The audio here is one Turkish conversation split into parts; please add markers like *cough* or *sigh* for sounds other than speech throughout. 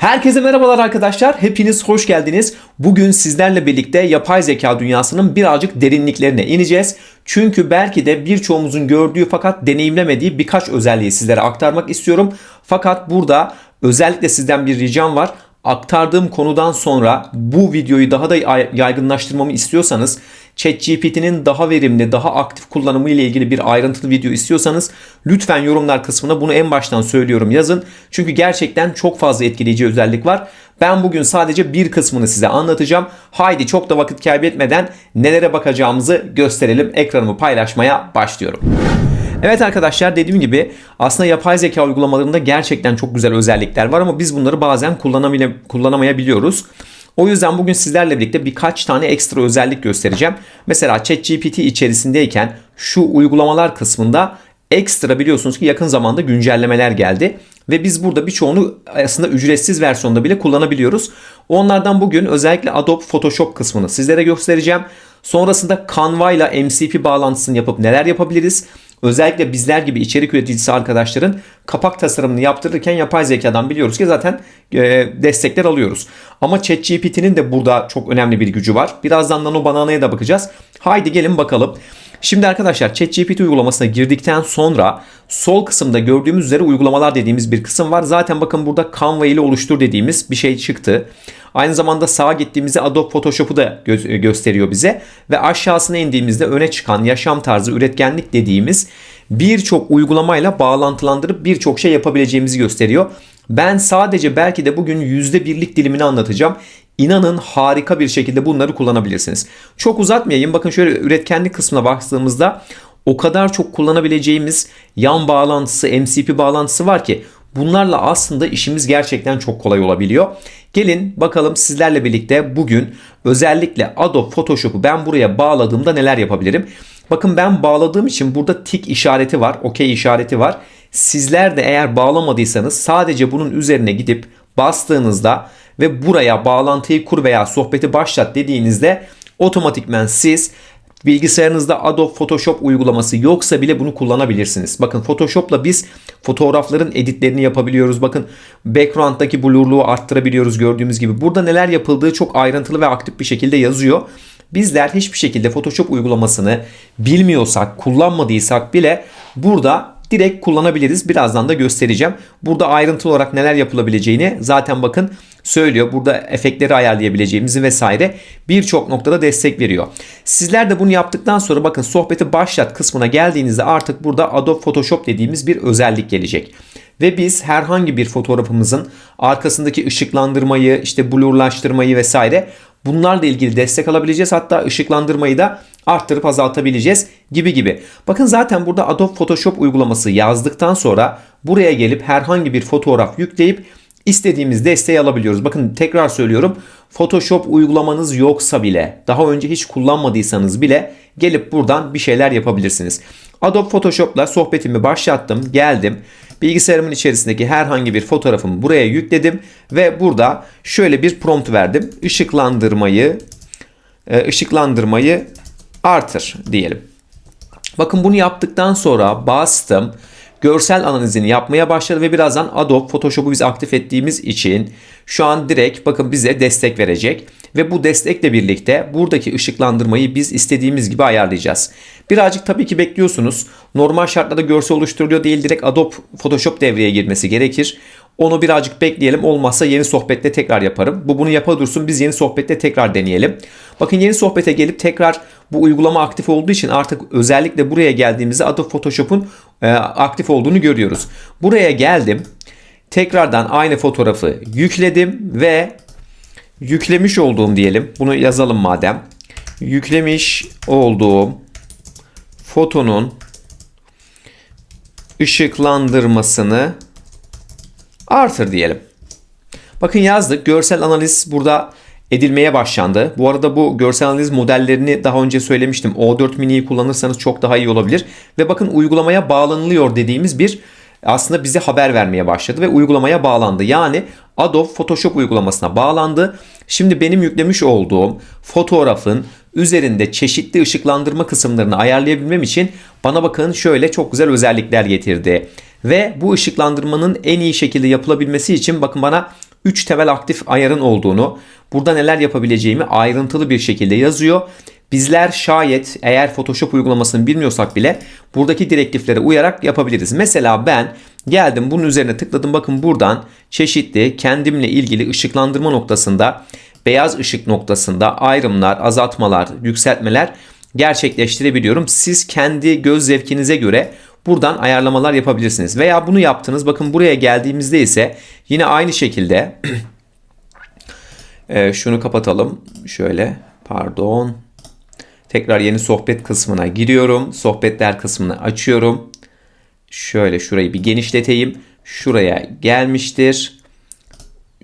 Herkese merhabalar arkadaşlar. Hepiniz hoş geldiniz. Bugün sizlerle birlikte yapay zeka dünyasının birazcık derinliklerine ineceğiz. Çünkü belki de birçoğumuzun gördüğü fakat deneyimlemediği birkaç özelliği sizlere aktarmak istiyorum. Fakat burada özellikle sizden bir ricam var aktardığım konudan sonra bu videoyu daha da yaygınlaştırmamı istiyorsanız ChatGPT'nin daha verimli, daha aktif kullanımı ile ilgili bir ayrıntılı video istiyorsanız lütfen yorumlar kısmına bunu en baştan söylüyorum yazın. Çünkü gerçekten çok fazla etkileyici özellik var. Ben bugün sadece bir kısmını size anlatacağım. Haydi çok da vakit kaybetmeden nelere bakacağımızı gösterelim. Ekranımı paylaşmaya başlıyorum. Evet arkadaşlar dediğim gibi aslında yapay zeka uygulamalarında gerçekten çok güzel özellikler var ama biz bunları bazen kullanamayabiliyoruz. O yüzden bugün sizlerle birlikte birkaç tane ekstra özellik göstereceğim. Mesela ChatGPT içerisindeyken şu uygulamalar kısmında ekstra biliyorsunuz ki yakın zamanda güncellemeler geldi. Ve biz burada birçoğunu aslında ücretsiz versiyonda bile kullanabiliyoruz. Onlardan bugün özellikle Adobe Photoshop kısmını sizlere göstereceğim. Sonrasında Canva ile MCP bağlantısını yapıp neler yapabiliriz? Özellikle bizler gibi içerik üreticisi arkadaşların kapak tasarımını yaptırırken yapay zekadan biliyoruz ki zaten e, destekler alıyoruz. Ama ChatGPT'nin de burada çok önemli bir gücü var. Birazdan Nano Banana'ya da bakacağız. Haydi gelin bakalım. Şimdi arkadaşlar ChatGPT uygulamasına girdikten sonra sol kısımda gördüğümüz üzere uygulamalar dediğimiz bir kısım var. Zaten bakın burada Canva ile oluştur dediğimiz bir şey çıktı. Aynı zamanda sağa gittiğimizde Adobe Photoshop'u da gö- gösteriyor bize ve aşağısına indiğimizde öne çıkan yaşam tarzı üretkenlik dediğimiz birçok uygulamayla bağlantılandırıp birçok şey yapabileceğimizi gösteriyor. Ben sadece belki de bugün %1'lik dilimini anlatacağım. İnanın harika bir şekilde bunları kullanabilirsiniz. Çok uzatmayayım. Bakın şöyle üretkenlik kısmına baktığımızda o kadar çok kullanabileceğimiz yan bağlantısı, MCP bağlantısı var ki bunlarla aslında işimiz gerçekten çok kolay olabiliyor. Gelin bakalım sizlerle birlikte bugün özellikle Adobe Photoshop'u ben buraya bağladığımda neler yapabilirim? Bakın ben bağladığım için burada tik işareti var, okey işareti var. Sizler de eğer bağlamadıysanız sadece bunun üzerine gidip bastığınızda ve buraya bağlantıyı kur veya sohbeti başlat dediğinizde otomatikmen siz bilgisayarınızda Adobe Photoshop uygulaması yoksa bile bunu kullanabilirsiniz. Bakın Photoshop'la biz fotoğrafların editlerini yapabiliyoruz. Bakın background'daki blurluğu arttırabiliyoruz gördüğümüz gibi. Burada neler yapıldığı çok ayrıntılı ve aktif bir şekilde yazıyor. Bizler hiçbir şekilde Photoshop uygulamasını bilmiyorsak, kullanmadıysak bile burada direkt kullanabiliriz. Birazdan da göstereceğim. Burada ayrıntılı olarak neler yapılabileceğini zaten bakın söylüyor. Burada efektleri ayarlayabileceğimizi vesaire birçok noktada destek veriyor. Sizler de bunu yaptıktan sonra bakın sohbeti başlat kısmına geldiğinizde artık burada Adobe Photoshop dediğimiz bir özellik gelecek. Ve biz herhangi bir fotoğrafımızın arkasındaki ışıklandırmayı, işte blurlaştırmayı vesaire bunlarla ilgili destek alabileceğiz. Hatta ışıklandırmayı da arttırıp azaltabileceğiz gibi gibi. Bakın zaten burada Adobe Photoshop uygulaması yazdıktan sonra buraya gelip herhangi bir fotoğraf yükleyip istediğimiz desteği alabiliyoruz. Bakın tekrar söylüyorum. Photoshop uygulamanız yoksa bile, daha önce hiç kullanmadıysanız bile gelip buradan bir şeyler yapabilirsiniz. Adobe Photoshop'la sohbetimi başlattım, geldim. Bilgisayarımın içerisindeki herhangi bir fotoğrafımı buraya yükledim ve burada şöyle bir prompt verdim. Işıklandırmayı e, ışıklandırmayı artır diyelim. Bakın bunu yaptıktan sonra bastım. Görsel analizini yapmaya başladı ve birazdan Adobe Photoshop'u biz aktif ettiğimiz için şu an direkt bakın bize destek verecek. Ve bu destekle birlikte buradaki ışıklandırmayı biz istediğimiz gibi ayarlayacağız. Birazcık tabii ki bekliyorsunuz. Normal şartlarda görsel oluşturuluyor değil direkt Adobe Photoshop devreye girmesi gerekir. Onu birazcık bekleyelim. Olmazsa yeni sohbette tekrar yaparım. Bu bunu yapa dursun. Biz yeni sohbette tekrar deneyelim. Bakın yeni sohbete gelip tekrar bu uygulama aktif olduğu için artık özellikle buraya geldiğimizde Adobe Photoshop'un e, aktif olduğunu görüyoruz. Buraya geldim. Tekrardan aynı fotoğrafı yükledim ve yüklemiş olduğum diyelim. Bunu yazalım madem. Yüklemiş olduğum fotonun ışıklandırmasını artır diyelim. Bakın yazdık. Görsel analiz burada edilmeye başlandı. Bu arada bu görsel analiz modellerini daha önce söylemiştim. O4 mini'yi kullanırsanız çok daha iyi olabilir. Ve bakın uygulamaya bağlanılıyor dediğimiz bir aslında bize haber vermeye başladı ve uygulamaya bağlandı. Yani Adobe Photoshop uygulamasına bağlandı. Şimdi benim yüklemiş olduğum fotoğrafın üzerinde çeşitli ışıklandırma kısımlarını ayarlayabilmem için bana bakın şöyle çok güzel özellikler getirdi. Ve bu ışıklandırmanın en iyi şekilde yapılabilmesi için bakın bana 3 temel aktif ayarın olduğunu, burada neler yapabileceğimi ayrıntılı bir şekilde yazıyor. Bizler şayet eğer Photoshop uygulamasını bilmiyorsak bile buradaki direktiflere uyarak yapabiliriz. Mesela ben geldim bunun üzerine tıkladım. Bakın buradan çeşitli kendimle ilgili ışıklandırma noktasında beyaz ışık noktasında ayrımlar, azaltmalar, yükseltmeler gerçekleştirebiliyorum. Siz kendi göz zevkinize göre buradan ayarlamalar yapabilirsiniz. Veya bunu yaptınız. Bakın buraya geldiğimizde ise yine aynı şekilde *clears throat* e, şunu kapatalım. Şöyle pardon. Tekrar yeni sohbet kısmına giriyorum. Sohbetler kısmını açıyorum. Şöyle şurayı bir genişleteyim. Şuraya gelmiştir.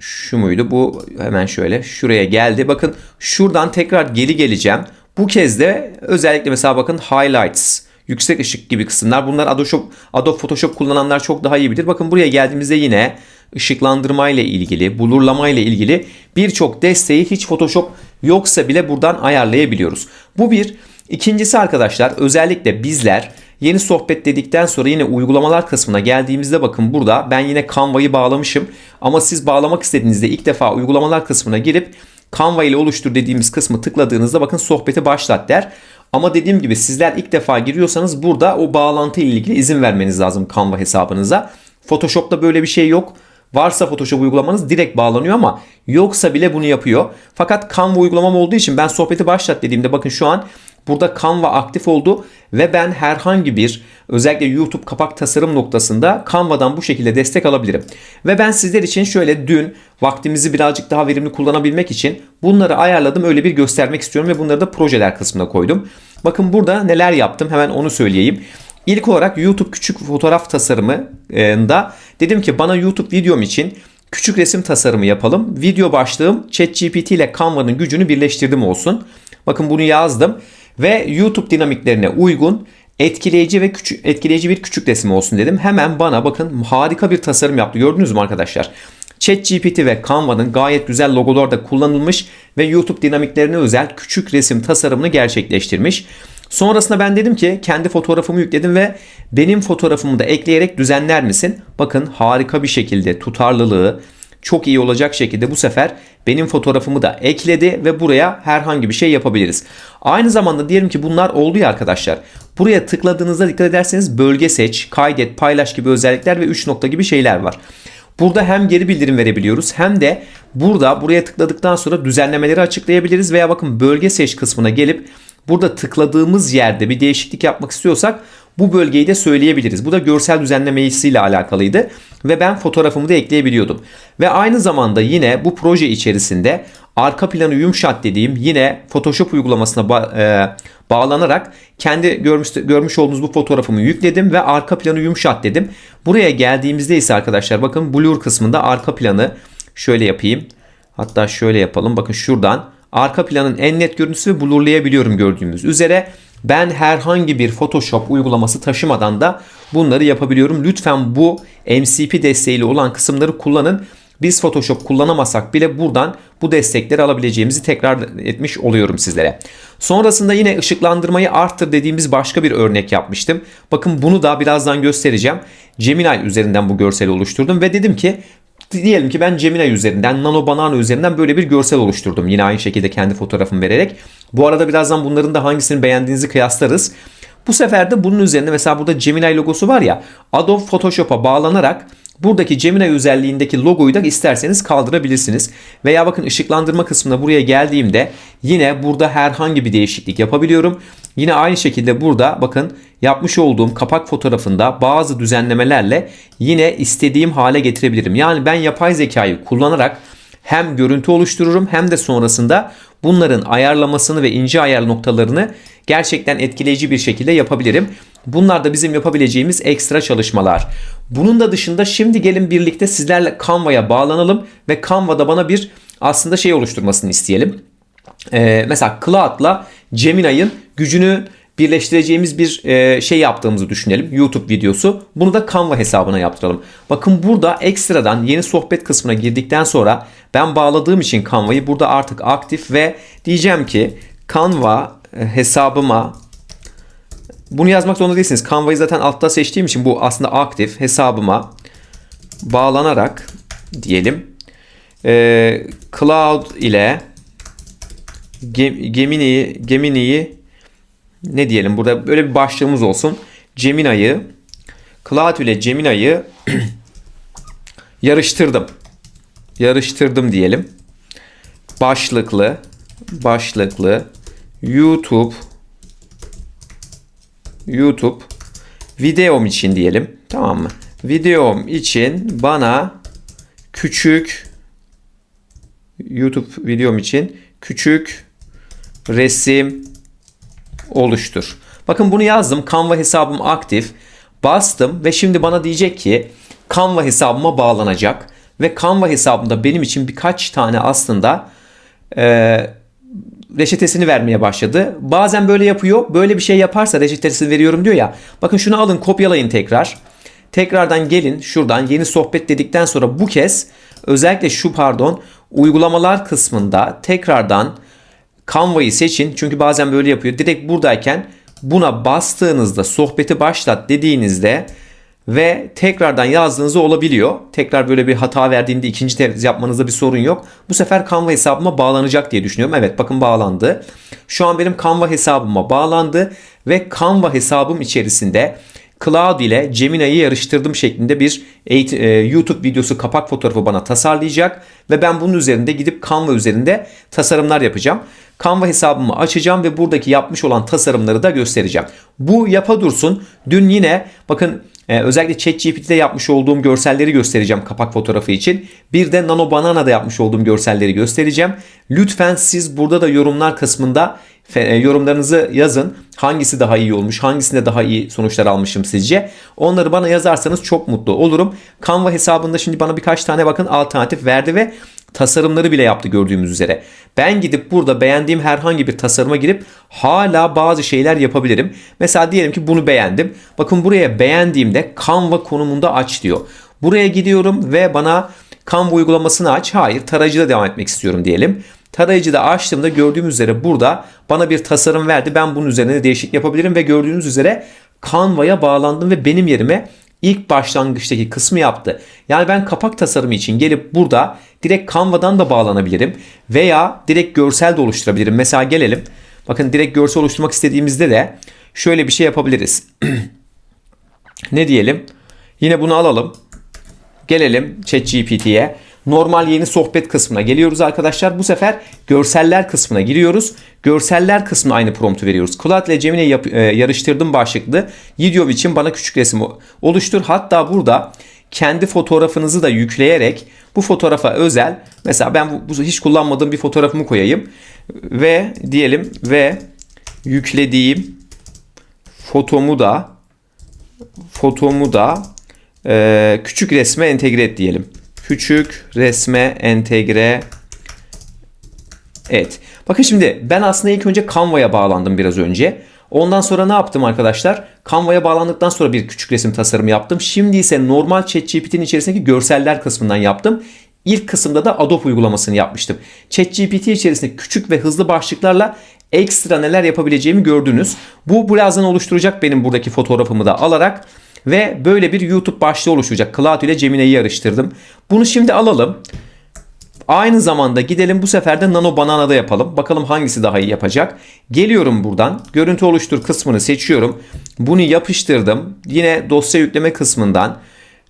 Şu muydu? Bu hemen şöyle şuraya geldi. Bakın şuradan tekrar geri geleceğim. Bu kez de özellikle mesela bakın highlights, yüksek ışık gibi kısımlar. Bunlar Adobe, Adobe Photoshop kullananlar çok daha iyi bilir. Bakın buraya geldiğimizde yine ışıklandırma ile ilgili, bulurlama ile ilgili birçok desteği hiç Photoshop yoksa bile buradan ayarlayabiliyoruz. Bu bir. İkincisi arkadaşlar özellikle bizler yeni sohbet dedikten sonra yine uygulamalar kısmına geldiğimizde bakın burada ben yine Canva'yı bağlamışım. Ama siz bağlamak istediğinizde ilk defa uygulamalar kısmına girip Canva ile oluştur dediğimiz kısmı tıkladığınızda bakın sohbeti başlat der. Ama dediğim gibi sizler ilk defa giriyorsanız burada o bağlantı ile ilgili izin vermeniz lazım Canva hesabınıza. Photoshop'ta böyle bir şey yok. Varsa Photoshop uygulamanız direkt bağlanıyor ama yoksa bile bunu yapıyor. Fakat Canva uygulamam olduğu için ben sohbeti başlat dediğimde bakın şu an burada Canva aktif oldu ve ben herhangi bir özellikle YouTube kapak tasarım noktasında Canva'dan bu şekilde destek alabilirim. Ve ben sizler için şöyle dün vaktimizi birazcık daha verimli kullanabilmek için bunları ayarladım öyle bir göstermek istiyorum ve bunları da projeler kısmına koydum. Bakın burada neler yaptım hemen onu söyleyeyim. İlk olarak YouTube küçük fotoğraf tasarımında dedim ki bana YouTube videom için küçük resim tasarımı yapalım. Video başlığım ChatGPT ile Canva'nın gücünü birleştirdim olsun. Bakın bunu yazdım ve YouTube dinamiklerine uygun etkileyici ve küçük, etkileyici bir küçük resim olsun dedim. Hemen bana bakın harika bir tasarım yaptı. Gördünüz mü arkadaşlar? ChatGPT ve Canva'nın gayet güzel logolar da kullanılmış ve YouTube dinamiklerine özel küçük resim tasarımını gerçekleştirmiş. Sonrasında ben dedim ki kendi fotoğrafımı yükledim ve benim fotoğrafımı da ekleyerek düzenler misin? Bakın harika bir şekilde tutarlılığı çok iyi olacak şekilde bu sefer benim fotoğrafımı da ekledi ve buraya herhangi bir şey yapabiliriz. Aynı zamanda diyelim ki bunlar oldu ya arkadaşlar. Buraya tıkladığınızda dikkat ederseniz bölge seç, kaydet, paylaş gibi özellikler ve 3 nokta gibi şeyler var. Burada hem geri bildirim verebiliyoruz hem de burada buraya tıkladıktan sonra düzenlemeleri açıklayabiliriz veya bakın bölge seç kısmına gelip burada tıkladığımız yerde bir değişiklik yapmak istiyorsak bu bölgeyi de söyleyebiliriz. Bu da görsel düzenlemesiyle alakalıydı ve ben fotoğrafımı da ekleyebiliyordum. Ve aynı zamanda yine bu proje içerisinde arka planı yumuşat dediğim yine Photoshop uygulamasına ba- e, bağlanarak kendi görmüş, görmüş olduğunuz bu fotoğrafımı yükledim ve arka planı yumuşat dedim. Buraya geldiğimizde ise arkadaşlar bakın blur kısmında arka planı şöyle yapayım. Hatta şöyle yapalım. Bakın şuradan arka planın en net görüntüsü blurlayabiliyorum gördüğümüz üzere. Ben herhangi bir Photoshop uygulaması taşımadan da bunları yapabiliyorum. Lütfen bu MCP desteğiyle olan kısımları kullanın. Biz Photoshop kullanamasak bile buradan bu destekleri alabileceğimizi tekrar etmiş oluyorum sizlere. Sonrasında yine ışıklandırmayı arttır dediğimiz başka bir örnek yapmıştım. Bakın bunu da birazdan göstereceğim. Gemini üzerinden bu görseli oluşturdum ve dedim ki diyelim ki ben Gemini üzerinden, Nano Banana üzerinden böyle bir görsel oluşturdum. Yine aynı şekilde kendi fotoğrafımı vererek. Bu arada birazdan bunların da hangisini beğendiğinizi kıyaslarız. Bu sefer de bunun üzerine mesela burada Gemini logosu var ya Adobe Photoshop'a bağlanarak buradaki Gemini özelliğindeki logoyu da isterseniz kaldırabilirsiniz. Veya bakın ışıklandırma kısmına buraya geldiğimde yine burada herhangi bir değişiklik yapabiliyorum. Yine aynı şekilde burada bakın yapmış olduğum kapak fotoğrafında bazı düzenlemelerle yine istediğim hale getirebilirim. Yani ben yapay zekayı kullanarak hem görüntü oluştururum hem de sonrasında bunların ayarlamasını ve ince ayar noktalarını gerçekten etkileyici bir şekilde yapabilirim. Bunlar da bizim yapabileceğimiz ekstra çalışmalar. Bunun da dışında şimdi gelin birlikte sizlerle Canva'ya bağlanalım ve Canva'da bana bir aslında şey oluşturmasını isteyelim. Ee, mesela Cloud'la Gemini'nin gücünü birleştireceğimiz bir e, şey yaptığımızı düşünelim. YouTube videosu. Bunu da Canva hesabına yaptıralım. Bakın burada ekstradan yeni sohbet kısmına girdikten sonra ben bağladığım için Canva'yı burada artık aktif ve diyeceğim ki Canva e, hesabıma bunu yazmak zorunda değilsiniz. Canva'yı zaten altta seçtiğim için bu aslında aktif hesabıma bağlanarak diyelim. e, Cloud ile Gem- Gemini'yi Gemini'yi ne diyelim burada böyle bir başlığımız olsun. Gemini'yi Cloud ile Gemini'yi *clears throat* yarıştırdım. Yarıştırdım diyelim. Başlıklı başlıklı YouTube YouTube videom için diyelim. Tamam mı? Videom için bana küçük YouTube videom için küçük resim oluştur. Bakın bunu yazdım. Canva hesabım aktif. Bastım ve şimdi bana diyecek ki Canva hesabıma bağlanacak. Ve Canva hesabımda benim için birkaç tane aslında e, reçetesini vermeye başladı. Bazen böyle yapıyor. Böyle bir şey yaparsa reçetesini veriyorum diyor ya. Bakın şunu alın kopyalayın tekrar. Tekrardan gelin şuradan yeni sohbet dedikten sonra bu kez özellikle şu pardon uygulamalar kısmında tekrardan Canva'yı seçin. Çünkü bazen böyle yapıyor. Direkt buradayken buna bastığınızda sohbeti başlat dediğinizde ve tekrardan yazdığınızda olabiliyor. Tekrar böyle bir hata verdiğinde ikinci tez yapmanızda bir sorun yok. Bu sefer Canva hesabıma bağlanacak diye düşünüyorum. Evet bakın bağlandı. Şu an benim Canva hesabıma bağlandı ve Canva hesabım içerisinde Cloud ile Gemini'yi yarıştırdım şeklinde bir e, YouTube videosu kapak fotoğrafı bana tasarlayacak ve ben bunun üzerinde gidip Canva üzerinde tasarımlar yapacağım. Canva hesabımı açacağım ve buradaki yapmış olan tasarımları da göstereceğim. Bu yapa dursun. Dün yine bakın ee, özellikle ChatGPT'de yapmış olduğum görselleri göstereceğim kapak fotoğrafı için. Bir de Nano Banana'da yapmış olduğum görselleri göstereceğim. Lütfen siz burada da yorumlar kısmında e, yorumlarınızı yazın. Hangisi daha iyi olmuş, hangisinde daha iyi sonuçlar almışım sizce? Onları bana yazarsanız çok mutlu olurum. Canva hesabında şimdi bana birkaç tane bakın alternatif verdi ve tasarımları bile yaptı gördüğümüz üzere. Ben gidip burada beğendiğim herhangi bir tasarıma girip hala bazı şeyler yapabilirim. Mesela diyelim ki bunu beğendim. Bakın buraya beğendiğimde Canva konumunda aç diyor. Buraya gidiyorum ve bana Canva uygulamasını aç. Hayır tarayıcıda devam etmek istiyorum diyelim. Tarayıcıda açtığımda gördüğümüz üzere burada bana bir tasarım verdi. Ben bunun üzerine değişik yapabilirim ve gördüğünüz üzere Canva'ya bağlandım ve benim yerime ilk başlangıçtaki kısmı yaptı. Yani ben kapak tasarımı için gelip burada direkt Canva'dan da bağlanabilirim veya direkt görsel de oluşturabilirim. Mesela gelelim. Bakın direkt görsel oluşturmak istediğimizde de şöyle bir şey yapabiliriz. *clears throat* ne diyelim? Yine bunu alalım. Gelelim ChatGPT'ye normal yeni sohbet kısmına geliyoruz arkadaşlar. Bu sefer görseller kısmına giriyoruz. Görseller kısmına aynı promptu veriyoruz. Cloud ile Gemini yap, e, yarıştırdım başlıklı video için bana küçük resim oluştur. Hatta burada kendi fotoğrafınızı da yükleyerek bu fotoğrafa özel mesela ben bu, bu hiç kullanmadığım bir fotoğrafımı koyayım ve diyelim ve yüklediğim fotomu da fotomu da e, küçük resme entegre et diyelim küçük resme entegre et. Bakın şimdi ben aslında ilk önce Canva'ya bağlandım biraz önce. Ondan sonra ne yaptım arkadaşlar? Canva'ya bağlandıktan sonra bir küçük resim tasarımı yaptım. Şimdi ise normal ChatGPT'nin içerisindeki görseller kısmından yaptım. İlk kısımda da Adobe uygulamasını yapmıştım. ChatGPT içerisinde küçük ve hızlı başlıklarla ekstra neler yapabileceğimi gördünüz. Bu birazdan oluşturacak benim buradaki fotoğrafımı da alarak ve böyle bir YouTube başlığı oluşacak. Cloud ile Gemini'yi yarıştırdım. Bunu şimdi alalım. Aynı zamanda gidelim bu sefer de Nano Banana'da yapalım. Bakalım hangisi daha iyi yapacak. Geliyorum buradan. Görüntü oluştur kısmını seçiyorum. Bunu yapıştırdım. Yine dosya yükleme kısmından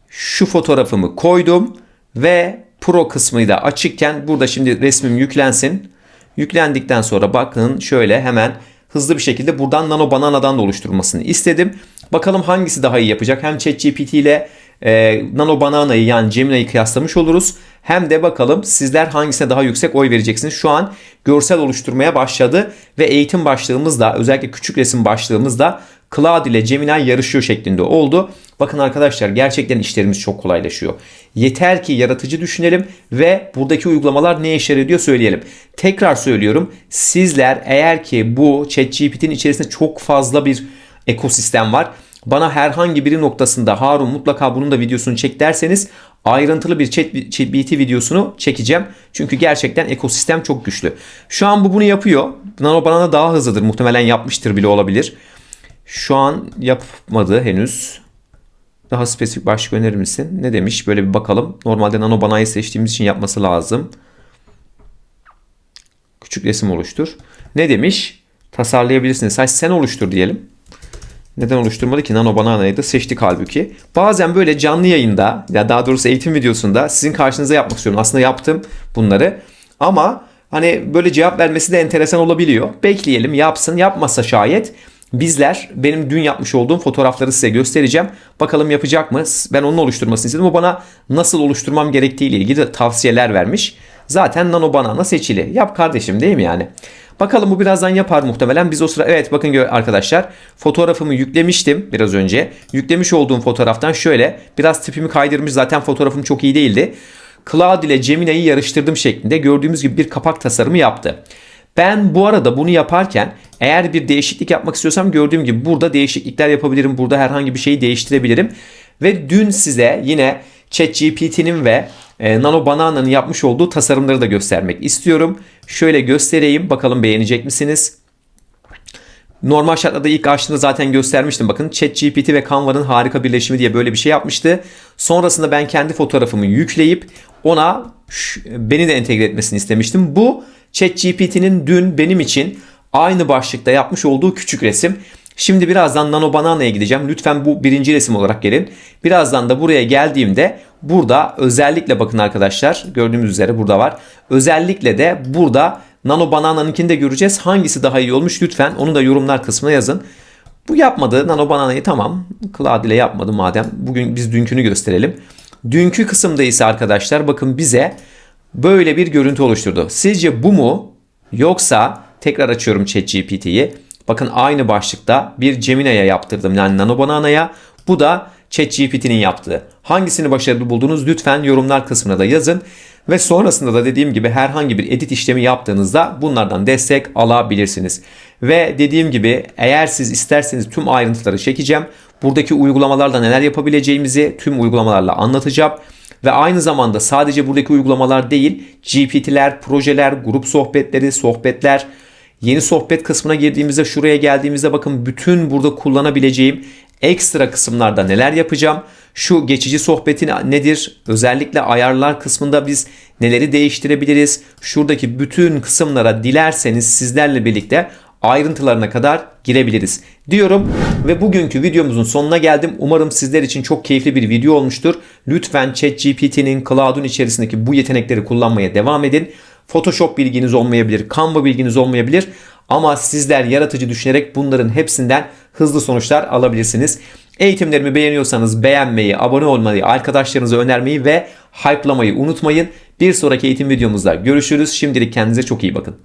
şu fotoğrafımı koydum ve Pro kısmı da açıkken burada şimdi resmim yüklensin. Yüklendikten sonra bakın şöyle hemen hızlı bir şekilde buradan Nano Banana'dan da oluşturulmasını istedim. Bakalım hangisi daha iyi yapacak. Hem ChatGPT ile e, Nano Banana'yı yani Gemini'yi kıyaslamış oluruz. Hem de bakalım sizler hangisine daha yüksek oy vereceksiniz. Şu an görsel oluşturmaya başladı ve eğitim başlığımız da özellikle küçük resim başlığımız da Cloud ile Gemini yarışıyor şeklinde oldu. Bakın arkadaşlar gerçekten işlerimiz çok kolaylaşıyor. Yeter ki yaratıcı düşünelim ve buradaki uygulamalar ne işe yarıyor söyleyelim. Tekrar söylüyorum. Sizler eğer ki bu ChatGPT'nin içerisinde çok fazla bir ekosistem var. Bana herhangi bir noktasında Harun mutlaka bunun da videosunu çek derseniz ayrıntılı bir ChatGPT videosunu çekeceğim. Çünkü gerçekten ekosistem çok güçlü. Şu an bu bunu yapıyor. Nano Banana daha hızlıdır. Muhtemelen yapmıştır bile olabilir. Şu an yapmadı henüz. Daha spesifik başlık önerir misin? Ne demiş? Böyle bir bakalım. Normalde nano banayı seçtiğimiz için yapması lazım. Küçük resim oluştur. Ne demiş? Tasarlayabilirsiniz. Sadece sen oluştur diyelim. Neden oluşturmadı ki? Nano Banana'yı da seçtik halbuki. Bazen böyle canlı yayında ya daha doğrusu eğitim videosunda sizin karşınıza yapmak istiyorum. Aslında yaptım bunları. Ama hani böyle cevap vermesi de enteresan olabiliyor. Bekleyelim yapsın. Yapmasa şayet bizler benim dün yapmış olduğum fotoğrafları size göstereceğim. Bakalım yapacak mı? Ben onun oluşturmasını istedim. O bana nasıl oluşturmam gerektiği ile ilgili tavsiyeler vermiş. Zaten Nano Banana seçili. Yap kardeşim değil mi yani? Bakalım bu birazdan yapar muhtemelen. Biz o sıra evet bakın arkadaşlar fotoğrafımı yüklemiştim biraz önce. Yüklemiş olduğum fotoğraftan şöyle biraz tipimi kaydırmış zaten fotoğrafım çok iyi değildi. Cloud ile Gemini'yi yarıştırdım şeklinde gördüğümüz gibi bir kapak tasarımı yaptı. Ben bu arada bunu yaparken eğer bir değişiklik yapmak istiyorsam gördüğüm gibi burada değişiklikler yapabilirim. Burada herhangi bir şeyi değiştirebilirim. Ve dün size yine ChatGPT'nin ve e, Nano Banana'nın yapmış olduğu tasarımları da göstermek istiyorum. Şöyle göstereyim bakalım beğenecek misiniz? Normal şartlarda ilk açtığımda zaten göstermiştim. Bakın ChatGPT ve Canva'nın harika birleşimi diye böyle bir şey yapmıştı. Sonrasında ben kendi fotoğrafımı yükleyip ona beni de entegre etmesini istemiştim. Bu ChatGPT'nin dün benim için aynı başlıkta yapmış olduğu küçük resim. Şimdi birazdan Nano Banana'ya gideceğim. Lütfen bu birinci resim olarak gelin. Birazdan da buraya geldiğimde burada özellikle bakın arkadaşlar gördüğümüz üzere burada var. Özellikle de burada Nano Banana'nınkini de göreceğiz. Hangisi daha iyi olmuş lütfen onu da yorumlar kısmına yazın. Bu yapmadı. Nano Banana'yı tamam. Cloud ile yapmadı madem. Bugün biz dünkünü gösterelim. Dünkü kısımda ise arkadaşlar bakın bize böyle bir görüntü oluşturdu. Sizce bu mu? Yoksa tekrar açıyorum ChatGPT'yi. Bakın aynı başlıkta bir Gemini'ye yaptırdım yani Nano Banana'ya. Bu da ChatGPT'nin yaptığı. Hangisini başarılı buldunuz lütfen yorumlar kısmına da yazın. Ve sonrasında da dediğim gibi herhangi bir edit işlemi yaptığınızda bunlardan destek alabilirsiniz. Ve dediğim gibi eğer siz isterseniz tüm ayrıntıları çekeceğim. Buradaki uygulamalarla neler yapabileceğimizi tüm uygulamalarla anlatacağım. Ve aynı zamanda sadece buradaki uygulamalar değil, GPT'ler, projeler, grup sohbetleri, sohbetler, Yeni sohbet kısmına girdiğimizde şuraya geldiğimizde bakın bütün burada kullanabileceğim ekstra kısımlarda neler yapacağım. Şu geçici sohbetin nedir? Özellikle ayarlar kısmında biz neleri değiştirebiliriz? Şuradaki bütün kısımlara dilerseniz sizlerle birlikte ayrıntılarına kadar girebiliriz diyorum ve bugünkü videomuzun sonuna geldim. Umarım sizler için çok keyifli bir video olmuştur. Lütfen ChatGPT'nin Cloud'un içerisindeki bu yetenekleri kullanmaya devam edin. Photoshop bilginiz olmayabilir, Canva bilginiz olmayabilir ama sizler yaratıcı düşünerek bunların hepsinden hızlı sonuçlar alabilirsiniz. Eğitimlerimi beğeniyorsanız beğenmeyi, abone olmayı, arkadaşlarınıza önermeyi ve hype'lamayı unutmayın. Bir sonraki eğitim videomuzda görüşürüz. Şimdilik kendinize çok iyi bakın.